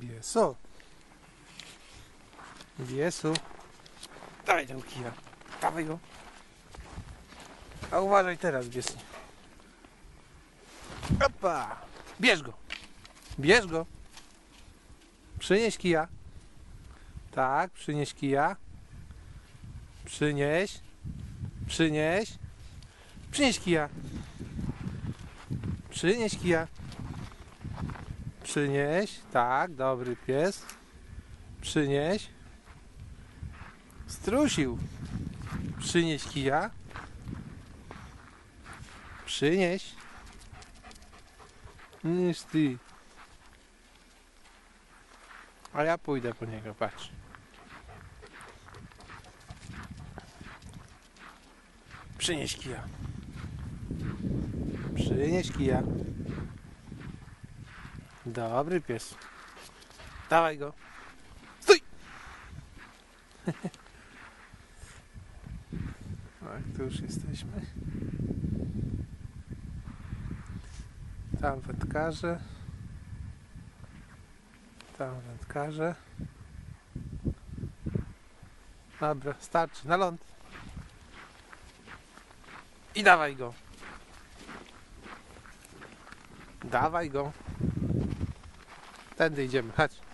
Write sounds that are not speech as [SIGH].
Biesu. Biesu. Dawaj tego kija. Dawaj go. A uważaj teraz, Biesu. Opa. Bierz go. Bierz go. Przynieś kija. Tak, przynieś kija. Przynieś. Przynieś. Przynieś kija. Przynieś kija. Przynieś. Tak, dobry pies. Przynieś. Strusił. Przynieś kija. Przynieś. Niż ty. A ja pójdę po niego, patrz. Przynieś kija. Przynieś kija. Dobry pies. Dawaj go. Stój! [LAUGHS] Tak, tu już jesteśmy. Tam wędkarze. Tam wędkarze. Dobra, starczy. Na ląd. I dawaj go. Dawaj go. Tędy idziemy, chodź.